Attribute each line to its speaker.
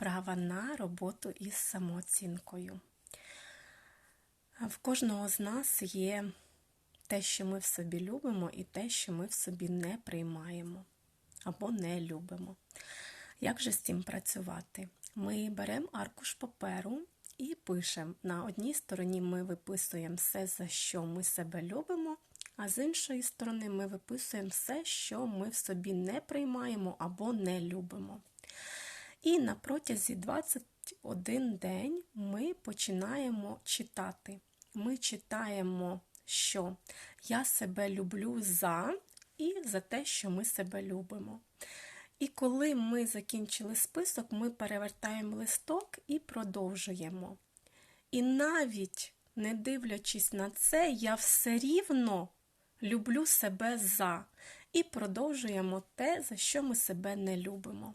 Speaker 1: вправа на роботу із самооцінкою. В кожного з нас є те, що ми в собі любимо, і те, що ми в собі не приймаємо або не любимо. Як же з цим працювати? Ми беремо аркуш паперу і пишемо. На одній стороні ми виписуємо все, за що ми себе любимо, а з іншої сторони ми виписуємо все, що ми в собі не приймаємо або не любимо. І на протязі 21 день ми починаємо читати. Ми читаємо, що я себе люблю за і за те, що ми себе любимо. І коли ми закінчили список, ми перевертаємо листок і продовжуємо. І навіть не дивлячись на це, я все рівно люблю себе за і продовжуємо те, за що ми себе не любимо.